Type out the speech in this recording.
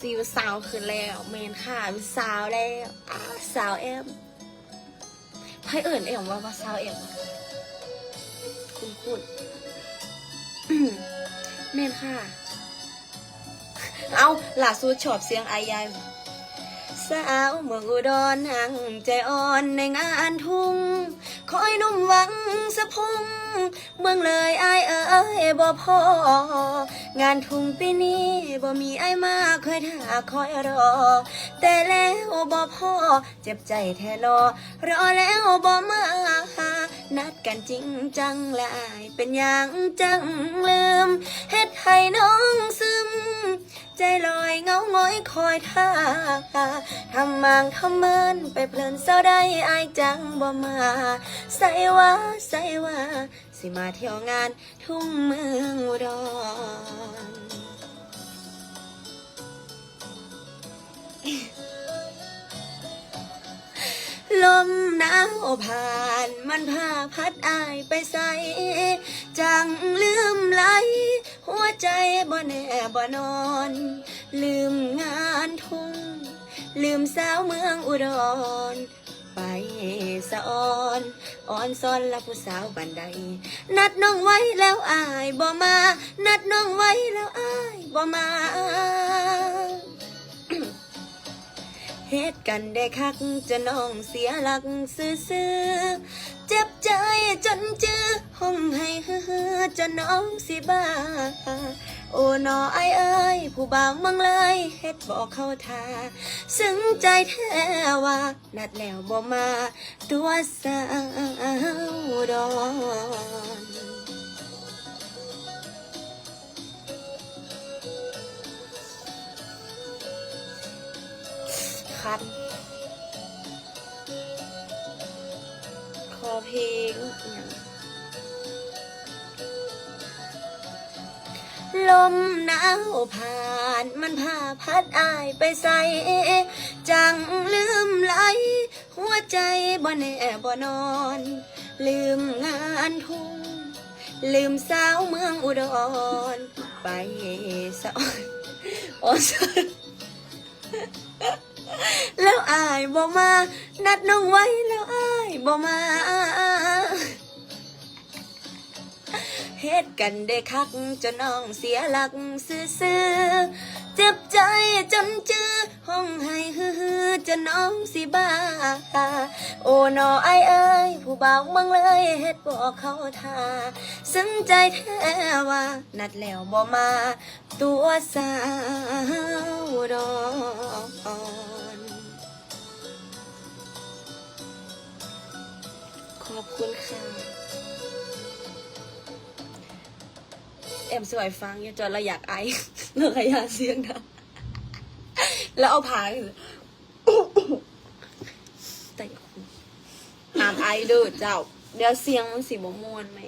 ซีวสาวขึ้นแล้วเมนค่ะวิสาวแล้วอ้าสาวแอมให้เอิ่นเอ็มว่าว่าสาวแอมคุณคุณเมนค่ะ เอาหล่าสูดชอบเสียงอายาย สาวเมืองอุดรห่างใจอ่อนในงานทุ่ง คอยนุ่มหวังสะพุง เมืองเลยอายเอ้ยบ่พองานทุ่งปีนี้บ่มีไอ้ายมาคอยท่าคอยรอ แต่แล้วบ่พอเจ็บใจแท้รอรอแล้วบ่มานัดกันจริงจังแลายเป็นอย่างจังลืมเฮ็ดให้น้อง คอยท่าทำมางทำเมินไปเพลินเศร้าได้อายจังบ่มา ใส่ว่าใส่ว่า สิมาเที่ยวงานทุ่งเมืองอุดรลมหนาวผ่านมันพาพัดอายไปใส่จังลืมไหล หัวใจบ่แน่บ่นอน ลืม ลืมสาวเมืองอุดรไปสะออนอ่อนซอนละผู้สาวบันได นัดน้องไว้แล้วอายบ่มา นัดน้องไว้แล้วอายบ่มาเฮ็ดกันได้คักจนน้องเสียหลักซื่อเจ็บใจจนเจอห้องให้เฮือจนน้องสิบ้า โอ้นอไอเอ้ยผู้บ่าวมังเลยเฮ็ดบอกเข้าทาซึ้งใจแท้ว่า นัดแล้วบ่มา ตัวสาวดอนคัน ลมหนาวผ่านมันพาพัดอายไปใส่จังลืมไหลหัวใจบ่แน่บ่นอน ลืมงานทุ่งลืมสาวเมืองอุดร ไปสะออนอ่อนสแล้วอายบ่มา นัดน้องไว้แล้วอายบ่มา เฮ็ดกันได้คักจนน้องเสียหลักซื่อๆเจ็บใจจนเจอห้องให้ฮือจนน้องสิบ้า โอ้นอไอเอ้ยผู้บ่าวเมืองเลยเฮ็ดบอกเขาท่าซึ้งใจแท้ว่านัดแล้วบ่มา ตัวสาวดอนขอบคุณค่ะ เอ็มสวยฟังอย่าจนเราอยากไอเราขยะเสียงนะแล้วเอาผาคือแต่อาคุยตามไอเดูเจ้า เดี๋ยวเสียงมันสีบมวนไหม